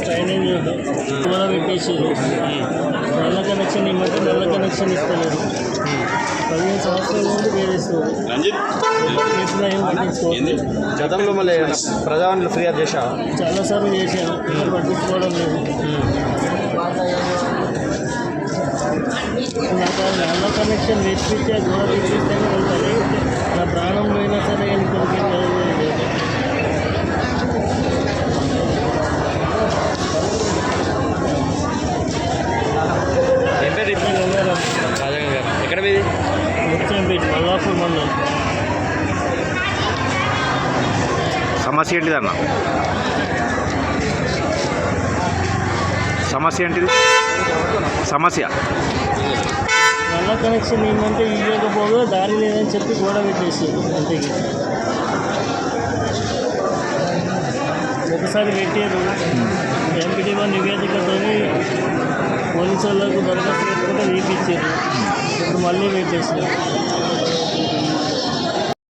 Training కూడా పెట్టేసారు నల్ల కనెక్షన్ ఇమ్మంటే నల్ల కనెక్షన్ ఇస్తలేదు పదిహేను సంవత్సరాల నుండి వేరేస్తారు గతంలో మళ్ళీ ప్రజావాణిలో ఫిర్యాదు చేశా చాలాసార్లు చేశాను పట్టించుకోవడం లేదు. నల్ల కనెక్షన్ తెచ్చిస్తే గోడ తెచ్చిస్తేనే వెళ్తాను నా ప్రాణం పోయినా సరే గారు ఎక్కడ మీది? ముఖ్యంపేట మల్లాపూర్ మండలం. సమస్య ఏంటిదన్న సమస్య ఏంటిది? సమస్య. నల్ల కనెక్షన్ ఏమంటే ఇవ్వకపోదు దారి లేదని చెప్పి గోడ పెట్టేసారు అంతే ఒకసారి పెట్టారు. ఎంపీటీఓ నివేదికతో పోలీసు వాళ్ళకు దరఖాస్తు పెట్టుకుంటే తీపిచ్చారు ఇప్పుడు మళ్ళీ పెట్టేసారు